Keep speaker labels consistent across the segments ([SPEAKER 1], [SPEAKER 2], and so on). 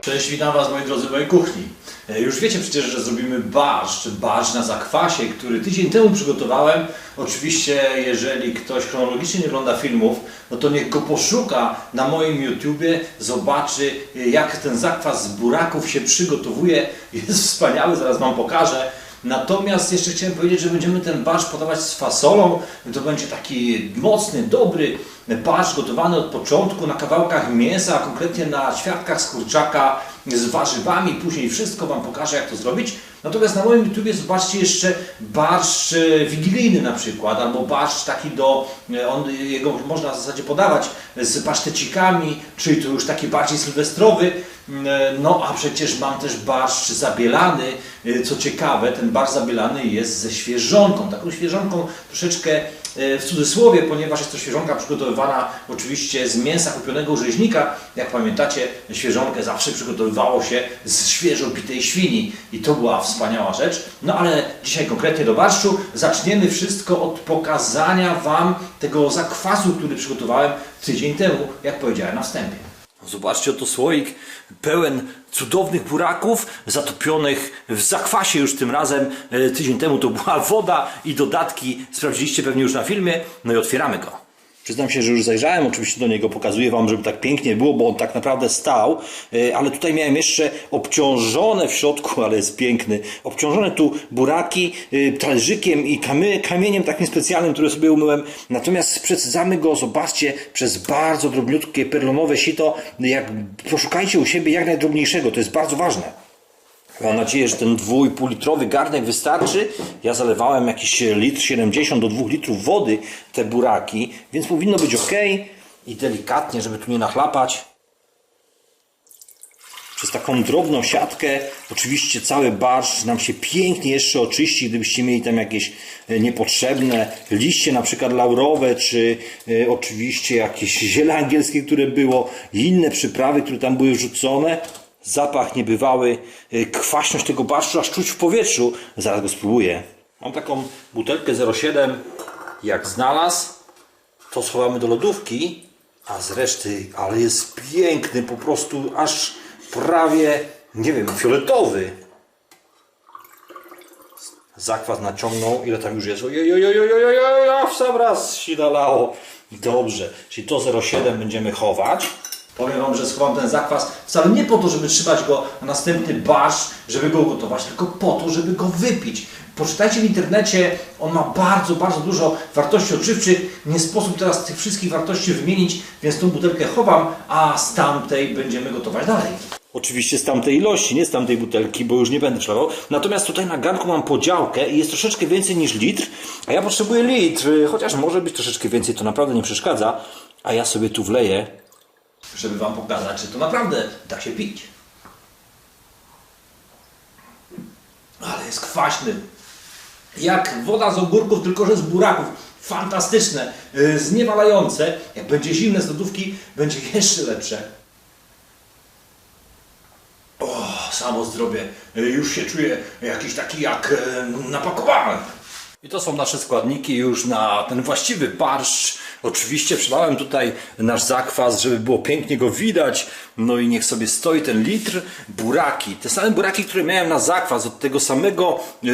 [SPEAKER 1] Cześć, witam Was moi drodzy w mojej kuchni. E, Już wiecie przecież, że zrobimy barszcz, barszcz na zakwasie, który tydzień temu przygotowałem. Oczywiście, jeżeli ktoś chronologicznie nie ogląda filmów, no to niech go poszuka na moim YouTubie, zobaczy e, jak ten zakwas z buraków się przygotowuje. Jest wspaniały, zaraz Wam pokażę. Natomiast jeszcze chciałem powiedzieć, że będziemy ten barszcz podawać z fasolą. To będzie taki mocny, dobry barszcz gotowany od początku na kawałkach mięsa, a konkretnie na ćwiartkach z kurczaka z warzywami. Później wszystko Wam pokażę, jak to zrobić. Natomiast na moim YouTubie zobaczcie jeszcze barszcz e, wigilijny na przykład, albo barszcz taki do, e, on, jego można w zasadzie podawać z pasztecikami, czyli to już taki bardziej sylwestrowy. E, No a przecież mam też barszcz zabielany. E, Co ciekawe, ten barszcz zabielany jest ze świeżonką, taką świeżonką troszeczkę e, w cudzysłowie, ponieważ jest to świeżonka przygotowywana oczywiście z mięsa kupionego u rzeźnika. Jak pamiętacie, świeżonkę zawsze przygotowywało się z świeżo bitej świni i to była wspaniała rzecz. No ale dzisiaj konkretnie do barszczu zaczniemy wszystko od pokazania Wam tego zakwasu, który przygotowałem tydzień temu, jak powiedziałem na wstępie. Zobaczcie, oto słoik pełen cudownych buraków, zatopionych w zakwasie już tym razem. E, Tydzień temu to była woda i dodatki. Sprawdziliście pewnie już na filmie. No i otwieramy go. Przyznam się, że już zajrzałem oczywiście do niego, pokazuję Wam, żeby tak pięknie było, bo on tak naprawdę stał, e, ale tutaj miałem jeszcze obciążone w środku, ale jest piękny, obciążone tu buraki e, talerzykiem i kamieniem takim specjalnym, który sobie umyłem. Natomiast przecedzamy go, zobaczcie, przez bardzo drobniutkie perlonowe sito, jak poszukajcie u siebie jak najdrobniejszego, to jest bardzo ważne. Mam nadzieję, że ten 2,5 litrowy garnek wystarczy. Ja zalewałem jakiś litr 70 do 2 litrów wody te buraki, więc powinno być ok. I delikatnie, żeby tu nie nachlapać. Przez taką drobną siatkę oczywiście cały barszcz nam się pięknie jeszcze oczyści, gdybyście mieli tam jakieś e, niepotrzebne liście, na przykład laurowe, czy e, oczywiście jakieś ziele angielskie, które było, inne przyprawy, które tam były wrzucone. Zapach niebywały, e, kwaśność tego barszczu aż czuć w powietrzu. Zaraz go spróbuję. Mam taką butelkę 07, jak znalazł, to schowamy do lodówki, a z reszty, ale jest piękny, po prostu aż prawie, nie wiem, fioletowy. Zakwas naciągnął, ile tam już jest? Ojej, w sam raz się nalało. Dobrze, czyli to 0,7 będziemy chować. Powiem Wam, że schowam ten zakwas wcale nie po to, żeby trzymać go na następny barszcz, żeby go gotować, tylko po to, żeby go wypić. Poczytajcie w internecie, on ma bardzo, bardzo dużo wartości odżywczych. Nie sposób teraz tych wszystkich wartości wymienić, więc tą butelkę chowam, a z tamtej będziemy gotować dalej. Oczywiście z tamtej ilości, nie z tamtej butelki, bo już nie będę szlawał. Natomiast tutaj na garnku mam podziałkę i jest troszeczkę więcej niż litr, a ja potrzebuję litr, chociaż może być troszeczkę więcej, to naprawdę nie przeszkadza. A ja sobie tu wleję, żeby Wam pokazać, że to naprawdę da się pić. Ale jest kwaśny. Jak woda z ogórków, tylko że z buraków. Fantastyczne, yy, zniewalające. Jak będzie zimne z lodówki, będzie jeszcze lepsze. O, samo zdrowie. Yy, Już się czuję jakiś taki jak yy, napakowany. I to są nasze składniki już na ten właściwy barszcz. Oczywiście przelałem tutaj nasz zakwas, żeby było pięknie go widać. No i niech sobie stoi ten litr. Buraki, te same buraki, które miałem na zakwas, od tego samego yy,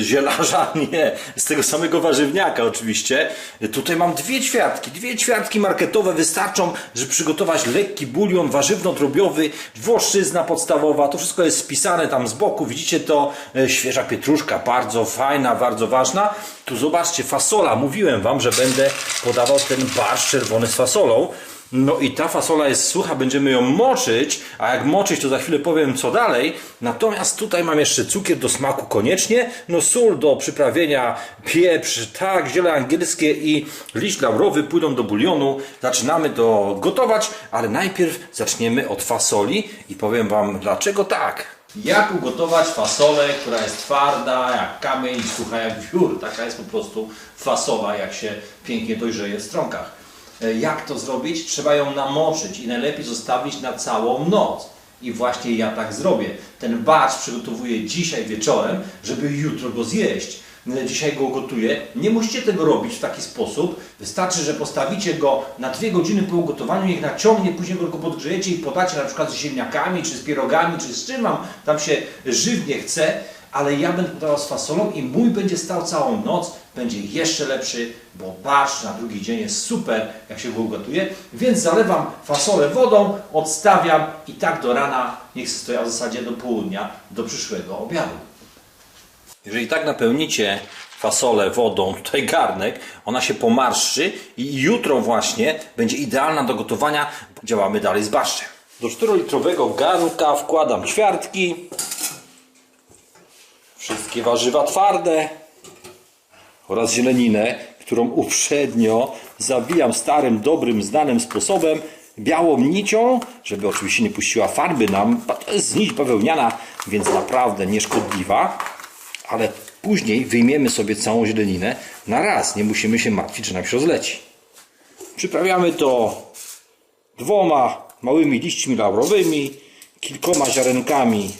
[SPEAKER 1] zielarza, nie, z tego samego warzywniaka oczywiście. Tutaj mam dwie ćwiartki, dwie ćwiartki marketowe wystarczą, żeby przygotować lekki bulion warzywno-drobiowy, włoszczyzna podstawowa, to wszystko jest spisane tam z boku, widzicie to, e, świeża pietruszka, bardzo fajna, bardzo ważna. Tu zobaczcie, fasola, mówiłem Wam, że będę podawał ten barszcz czerwony z fasolą. No i ta fasola jest sucha, będziemy ją moczyć, a jak moczyć to za chwilę powiem co dalej. Natomiast tutaj mam jeszcze cukier do smaku koniecznie, no sól do przyprawienia, pieprz, tak, ziele angielskie i liść laurowy pójdą do bulionu. Zaczynamy to gotować, ale najpierw zaczniemy od fasoli i powiem Wam dlaczego tak. Jak ugotować fasolę, która jest twarda jak kamień i sucha jak wiór. Taka jest po prostu fasola, jak się pięknie dojrzeje w stronkach. E, Jak to zrobić? Trzeba ją namoczyć i najlepiej zostawić na całą noc. I właśnie ja tak zrobię. Ten barszcz przygotowuję dzisiaj wieczorem, żeby jutro go zjeść. E, dzisiaj go gotuję. Nie musicie tego robić w taki sposób. Wystarczy, że postawicie go na dwie godziny po ugotowaniu, niech naciągnie, później go tylko podgrzejecie i podacie na przykład z ziemniakami, czy z pierogami, czy z czym tam się żywnie chce. Ale ja będę podawał z fasolą i mój będzie stał całą noc, będzie jeszcze lepszy, bo barszcz na drugi dzień jest super, jak się go ugotuje. Więc zalewam fasolę wodą, odstawiam i tak do rana, niech stoi w zasadzie do południa, do przyszłego obiadu. Jeżeli tak napełnicie fasolę wodą, tutaj garnek, ona się pomarszczy i jutro właśnie będzie idealna do gotowania. Działamy dalej z barszczem. Do 4-litrowego garnka wkładam ćwiartki, wszystkie warzywa twarde oraz zieleninę, którą uprzednio zawijam starym, dobrym, znanym sposobem białą nicią, żeby oczywiście nie puściła farby nam. To jest nić bawełniana, więc naprawdę nieszkodliwa, ale później wyjmiemy sobie całą zieleninę na raz. Nie musimy się martwić, że nam się rozleci. Przyprawiamy to dwoma małymi liśćmi laurowymi, kilkoma ziarenkami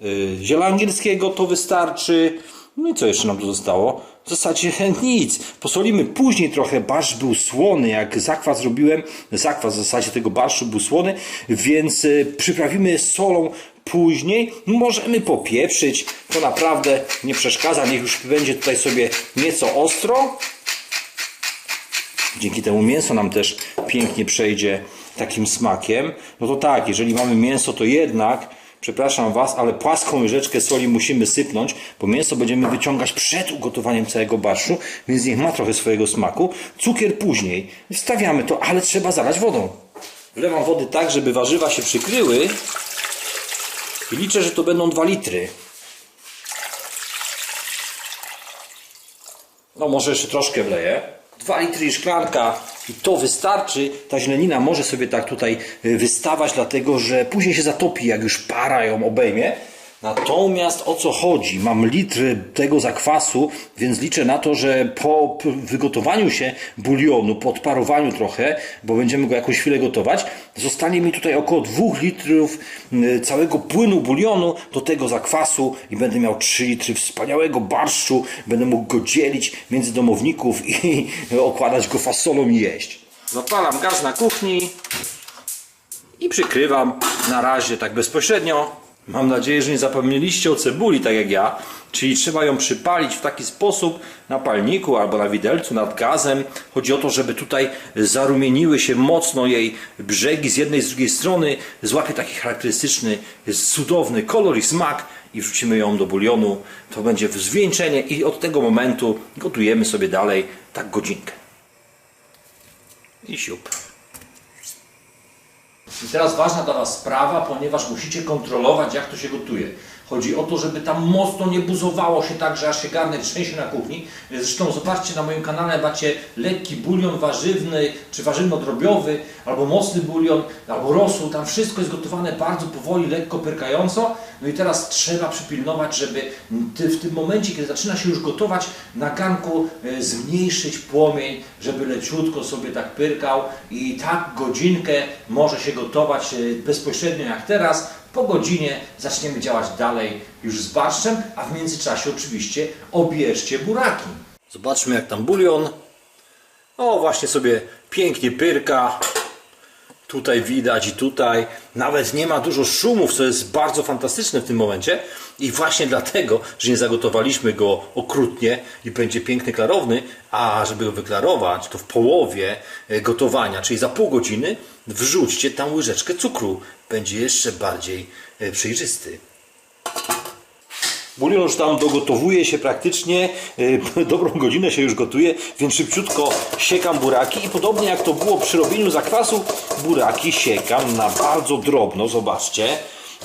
[SPEAKER 1] yy, ziela angielskiego to wystarczy. No i co jeszcze nam tu zostało? W zasadzie nic. Posolimy później trochę. Barszcz był słony, jak zakwas zrobiłem. Zakwas w zasadzie tego barszczu był słony, więc yy, przyprawimy solą później. Możemy popieprzyć. To naprawdę nie przeszkadza. Niech już będzie tutaj sobie nieco ostro. Dzięki temu mięso nam też pięknie przejdzie takim smakiem. No to tak, jeżeli mamy mięso, to jednak, przepraszam Was, ale płaską łyżeczkę soli musimy sypnąć, bo mięso będziemy wyciągać przed ugotowaniem całego barszczu, więc niech ma trochę swojego smaku. Cukier później. Wstawiamy to, ale trzeba zalać wodą. Wlewam wody tak, żeby warzywa się przykryły i liczę, że to będą 2 litry. No może jeszcze troszkę wleję. 2 litry i szklanka i to wystarczy. Ta zielenina może sobie tak tutaj y, wystawać, dlatego że później się zatopi, jak już para ją obejmie. Natomiast o co chodzi? Mam litr tego zakwasu, więc liczę na to, że po wygotowaniu się bulionu, po odparowaniu trochę, bo będziemy go jakąś chwilę gotować, zostanie mi tutaj około 2 litrów y, całego płynu bulionu do tego zakwasu i będę miał 3 litry wspaniałego barszczu. Będę mógł go dzielić między domowników i okładać go fasolą i jeść. Zapalam gaz na kuchni i przykrywam na razie tak bezpośrednio. Mam nadzieję, że nie zapomnieliście o cebuli, tak jak ja. Czyli trzeba ją przypalić w taki sposób na palniku albo na widelcu nad gazem. Chodzi o to, żeby tutaj zarumieniły się mocno jej brzegi z jednej i z drugiej strony. Złapie taki charakterystyczny, cudowny kolor i smak i wrzucimy ją do bulionu. To będzie zwieńczenie i od tego momentu gotujemy sobie dalej tak godzinkę. I siup. I teraz ważna dla Was sprawa, ponieważ musicie kontrolować, jak to się gotuje. Chodzi o to, żeby tam mocno nie buzowało się tak, że aż się garnek trzęsie na kuchni. Zresztą zobaczcie na moim kanale, macie lekki bulion warzywny, czy warzywno-drobiowy, albo mocny bulion, albo rosół. Tam wszystko jest gotowane bardzo powoli, lekko pyrkająco. No i teraz trzeba przypilnować, żeby w tym momencie, kiedy zaczyna się już gotować, na garnku e, zmniejszyć płomień, żeby leciutko sobie tak pyrkał i tak godzinkę może się gotować e, bezpośrednio jak teraz, po godzinie zaczniemy działać dalej już z barszczem, a w międzyczasie oczywiście obierzcie buraki. Zobaczmy jak tam bulion. O, właśnie sobie pięknie pyrka. Tutaj widać i tutaj. Nawet nie ma dużo szumów, co jest bardzo fantastyczne w tym momencie. I właśnie dlatego, że nie zagotowaliśmy go okrutnie i będzie piękny, klarowny, a żeby go wyklarować, to w połowie e, gotowania, czyli za pół godziny, wrzućcie tam łyżeczkę cukru. Będzie jeszcze bardziej e, przejrzysty. Bulion już tam dogotowuje się praktycznie, yy, dobrą godzinę się już gotuje, więc szybciutko siekam buraki i podobnie jak to było przy robieniu zakwasu, buraki siekam na bardzo drobno, zobaczcie.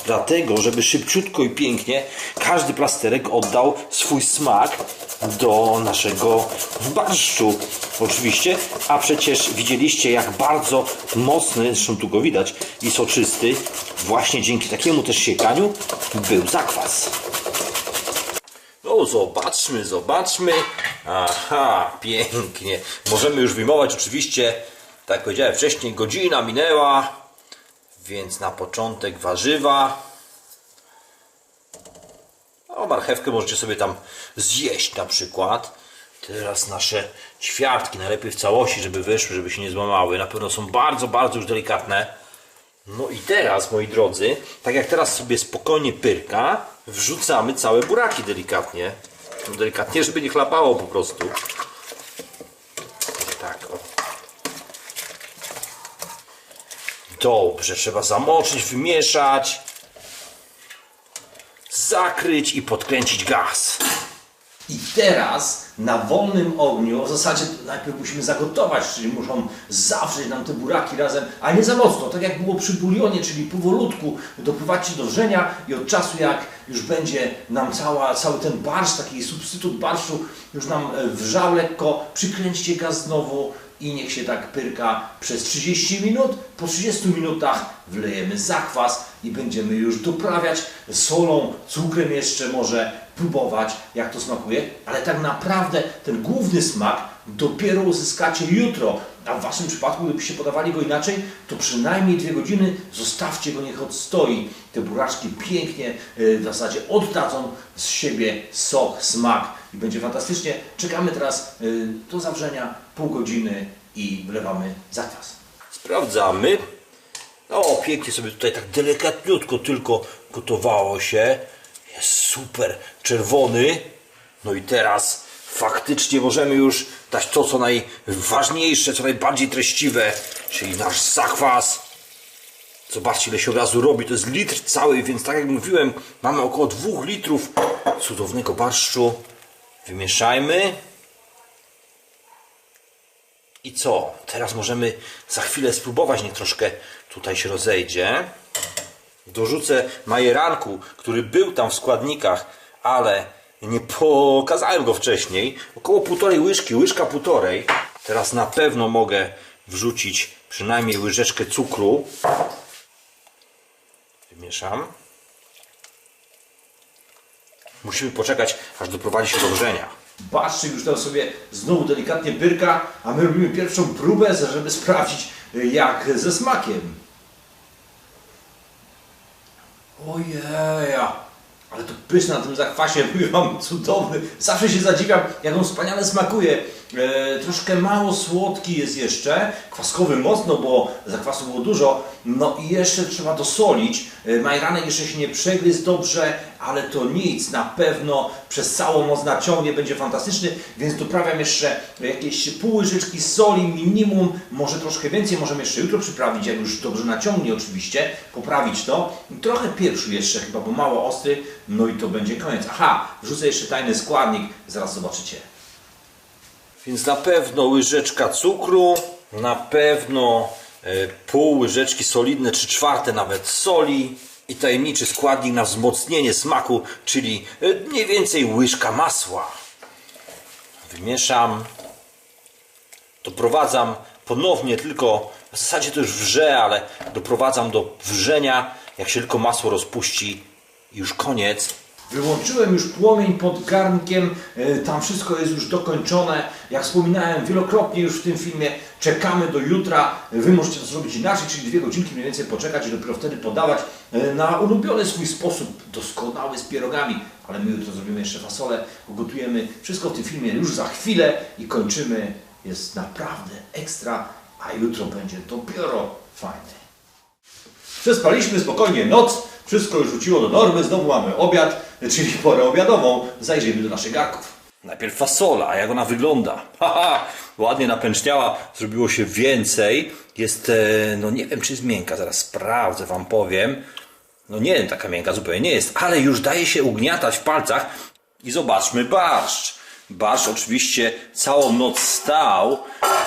[SPEAKER 1] Dlatego, żeby szybciutko i pięknie każdy plasterek oddał swój smak do naszego barszczu. Oczywiście, a przecież widzieliście jak bardzo mocny, zresztą tu go widać, i soczysty, właśnie dzięki takiemu też siekaniu był zakwas. Zobaczmy, zobaczmy. Aha, pięknie. Możemy już wyjmować oczywiście, tak jak powiedziałem wcześniej, godzina minęła, więc na początek warzywa.
[SPEAKER 2] O, marchewkę możecie sobie tam zjeść na przykład. Teraz nasze ćwiartki, najlepiej w całości, żeby wyszły, żeby się nie złamały. Na pewno są bardzo, bardzo już delikatne. No i teraz, moi drodzy, tak jak teraz sobie spokojnie pyrka, wrzucamy całe buraki delikatnie. No delikatnie, żeby nie chlapało po prostu. Tak, o. Dobrze, trzeba zamoczyć, wymieszać, zakryć i podkręcić gaz.
[SPEAKER 1] I teraz na wolnym ogniu, w zasadzie najpierw musimy zagotować, czyli muszą zawrzeć nam te buraki razem, a nie za mocno, tak jak było przy bulionie, czyli powolutku doprowadźcie do wrzenia i od czasu jak już będzie nam cała, cały ten barszcz, taki substytut barszczu już nam e, wrzał lekko, przykręćcie gaz znowu i niech się tak pyrka przez 30 minut. Po 30 minutach wlejemy zakwas i będziemy już doprawiać solą, cukrem jeszcze może próbować, jak to smakuje, ale tak naprawdę ten główny smak dopiero uzyskacie jutro. A w Waszym przypadku, gdybyście podawali go inaczej, to przynajmniej dwie godziny zostawcie go, niech odstoi. Te buraczki pięknie y, w zasadzie oddadzą z siebie sok, smak i będzie fantastycznie. Czekamy teraz y, do zawrzenia pół godziny i wlewamy zakwas.
[SPEAKER 2] Sprawdzamy. O, pięknie sobie tutaj tak delikatniutko tylko gotowało się. Jest super czerwony. No i teraz faktycznie możemy już dać to, co najważniejsze, co najbardziej treściwe, czyli nasz zakwas. Zobaczcie, ile się od razu robi. To jest litr cały, więc tak jak mówiłem, mamy około 2 litrów cudownego barszczu. Wymieszajmy. I co? Teraz możemy za chwilę spróbować, niech troszkę tutaj się rozejdzie. Dorzucę majeranku, który był tam w składnikach, ale nie pokazałem go wcześniej. Około półtorej łyżki, łyżka półtorej. Teraz na pewno mogę wrzucić przynajmniej łyżeczkę cukru. Wymieszam. Musimy poczekać, aż doprowadzi się do wrzenia.
[SPEAKER 1] Barszczyk już tam sobie znowu delikatnie pyrka, a my robimy pierwszą próbę, żeby sprawdzić y, jak ze smakiem. Ojeja, ale to pyszne na tym zakwasie, wam, cudowny. Zawsze się zadziwiam, jak on wspaniale smakuje. E, troszkę mało słodki jest jeszcze, kwaskowy mocno, bo zakwasu było dużo. No i jeszcze trzeba dosolić. E, majranek jeszcze się nie przegryzł dobrze, ale to nic, na pewno przez całą moc naciągnie, będzie fantastyczny, więc doprawiam jeszcze jakieś pół łyżeczki soli minimum, może troszkę więcej, możemy jeszcze jutro przyprawić, jak już dobrze naciągnie oczywiście, poprawić to. Trochę pieprzu jeszcze chyba, bo mało ostry, no i to będzie koniec. Aha, wrzucę jeszcze tajny składnik, zaraz zobaczycie.
[SPEAKER 2] Więc na pewno łyżeczka cukru, na pewno e, pół łyżeczki solidne, czy czwarte nawet soli i tajemniczy składnik na wzmocnienie smaku, czyli e, mniej więcej łyżka masła. Wymieszam, doprowadzam ponownie tylko, w zasadzie to już wrze, ale doprowadzam do wrzenia, jak się tylko masło rozpuści już koniec.
[SPEAKER 1] Wyłączyłem już płomień pod garnkiem, e, tam wszystko jest już dokończone. Jak wspominałem wielokrotnie już w tym filmie, czekamy do jutra. Wy możecie to zrobić inaczej, czyli dwie godzinki mniej więcej poczekać i dopiero wtedy podawać e, na ulubiony swój sposób, doskonały z pierogami. Ale my jutro zrobimy jeszcze fasolę, ugotujemy wszystko w tym filmie już za chwilę i kończymy. Jest naprawdę ekstra, a jutro będzie dopiero fajne. Przespaliśmy spokojnie noc, wszystko już wróciło do normy, znowu mamy obiad, czyli porę obiadową. Zajrzyjmy do naszych garków.
[SPEAKER 2] Najpierw fasola, a jak ona wygląda? Haha, ładnie napęczniała, zrobiło się więcej. Jest, e, no nie wiem czy jest miękka, zaraz sprawdzę, wam powiem. No nie wiem, taka miękka zupełnie nie jest, ale już daje się ugniatać w palcach. I zobaczmy barszcz. Barszcz oczywiście całą noc stał,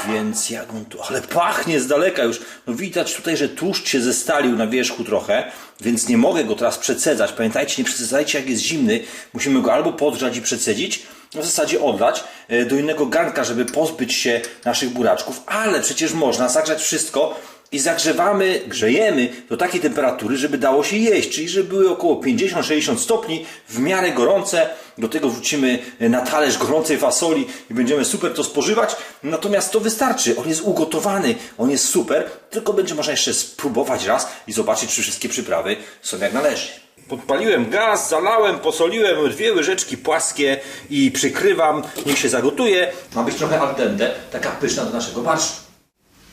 [SPEAKER 2] więc jak on tu, ale pachnie z daleka już. No widać tutaj, że tłuszcz się zestalił na wierzchu trochę, więc nie mogę go teraz przecedzać. Pamiętajcie, nie przecedzajcie jak jest zimny. Musimy go albo podgrzać i przecedzić, w zasadzie odlać e, do innego garnka, żeby pozbyć się naszych buraczków, ale przecież można zagrzać wszystko i zagrzewamy, grzejemy do takiej temperatury, żeby dało się jeść, czyli żeby były około 50-60 stopni, w miarę gorące. Do tego wrzucimy na talerz gorącej fasoli i będziemy super to spożywać. Natomiast to wystarczy, on jest ugotowany, on jest super, tylko będzie można jeszcze spróbować raz i zobaczyć, czy wszystkie przyprawy są jak należy. Podpaliłem gaz, zalałem, posoliłem dwie łyżeczki płaskie i przykrywam, niech się zagotuje.
[SPEAKER 1] Ma być trochę al dente, taka pyszna do naszego barszczu.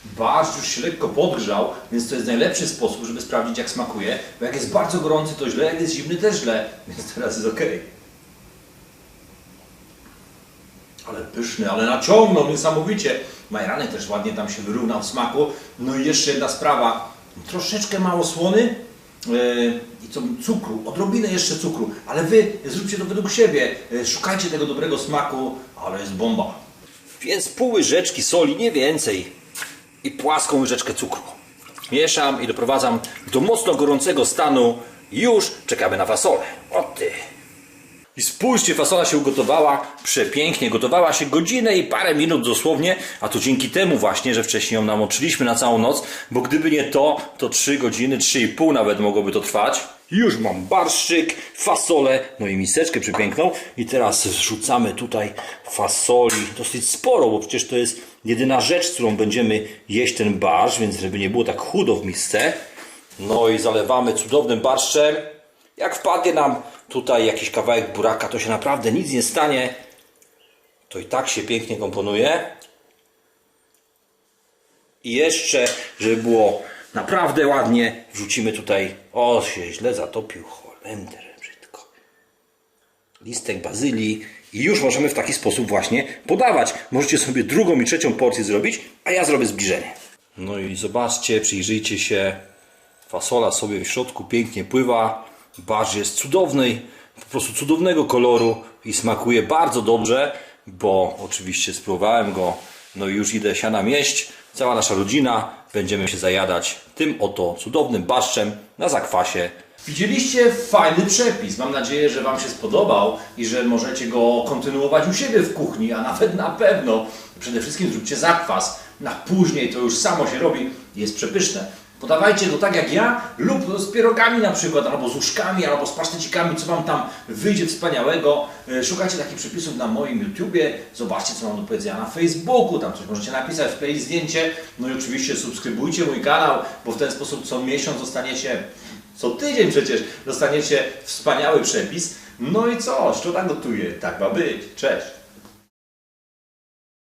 [SPEAKER 1] Barszcz już się lekko podgrzał, więc to jest najlepszy sposób, żeby sprawdzić jak smakuje. Bo jak jest bardzo gorący to źle, jak jest zimny też źle, więc teraz jest ok. Ale pyszny, ale naciągnął niesamowicie. Majeranek też ładnie tam się wyrównał w smaku. No i jeszcze jedna sprawa. Troszeczkę mało słony yy, i co cukru, odrobinę jeszcze cukru. Ale wy zróbcie to według siebie. Yy, szukajcie tego dobrego smaku, ale jest bomba.
[SPEAKER 2] Więc pół łyżeczki soli, nie więcej. I płaską łyżeczkę cukru. Mieszam i doprowadzam do mocno gorącego stanu. Już czekamy na fasolę. O ty. I spójrzcie, fasola się ugotowała przepięknie. Gotowała się godzinę i parę minut dosłownie, a to dzięki temu właśnie, że wcześniej ją namoczyliśmy na całą noc, bo gdyby nie to, to 3 godziny, 3,5 nawet mogłoby to trwać. Już mam barszczyk, fasolę, no i miseczkę przepiękną. I teraz wrzucamy tutaj fasoli dosyć sporo, bo przecież to jest jedyna rzecz, którą będziemy jeść ten barszcz, więc żeby nie było tak chudo w misce. No i zalewamy cudownym barszczem. Jak wpadnie nam tutaj jakiś kawałek buraka, to się naprawdę nic nie stanie. To i tak się pięknie komponuje. I jeszcze, żeby było naprawdę ładnie, wrzucimy tutaj. O, się źle zatopił. Holender, brzydko. Listek bazylii. I już możemy w taki sposób właśnie podawać. Możecie sobie drugą i trzecią porcję zrobić, a ja zrobię zbliżenie. No i zobaczcie, przyjrzyjcie się. Fasola sobie w środku pięknie pływa. Barsz jest cudowny, po prostu cudownego koloru i smakuje bardzo dobrze, bo oczywiście spróbowałem go, no i już idę siana mieść. Cała nasza rodzina będziemy się zajadać tym oto cudownym barszczem na zakwasie.
[SPEAKER 1] Widzieliście fajny przepis. Mam nadzieję, że Wam się spodobał i że możecie go kontynuować u siebie w kuchni, a nawet na pewno. Przede wszystkim zróbcie zakwas. Na później to już samo się robi jest przepyszne. Podawajcie to tak jak ja lub z pierogami na przykład, albo z uszkami, albo z pasztecikami, co Wam tam wyjdzie wspaniałego. E, Szukajcie takich przepisów na moim YouTubie, zobaczcie co mam do powiedzenia na Facebooku, tam coś możecie napisać, wkleić zdjęcie. No i oczywiście subskrybujcie mój kanał, bo w ten sposób co miesiąc dostaniecie, co tydzień przecież dostaniecie wspaniały przepis. No i co, szczura gotuje, tak ma być. Cześć!